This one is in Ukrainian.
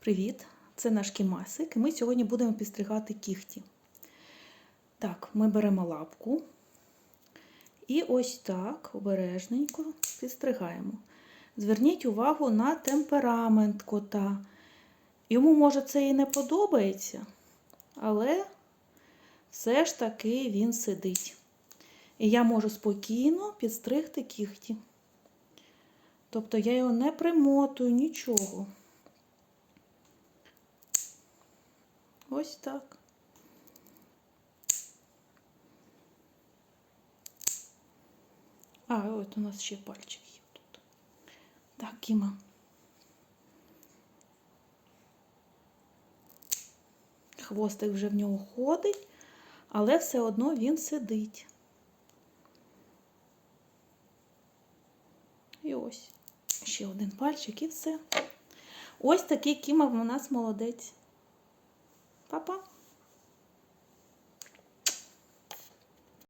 Привіт! Це наш кімасик, і ми сьогодні будемо підстригати кігті. Так, ми беремо лапку і ось так обережненько підстригаємо. Зверніть увагу на темперамент кота. Йому, може, це і не подобається, але все ж таки він сидить. І я можу спокійно підстригти кігті. Тобто я його не примотую, нічого. Ось так. А, от у нас ще пальчик є тут. Так, Кіма. Хвостик вже в нього ходить, але все одно він сидить. І ось ще один пальчик і все. Ось такий Кіма у нас молодець. Па-па!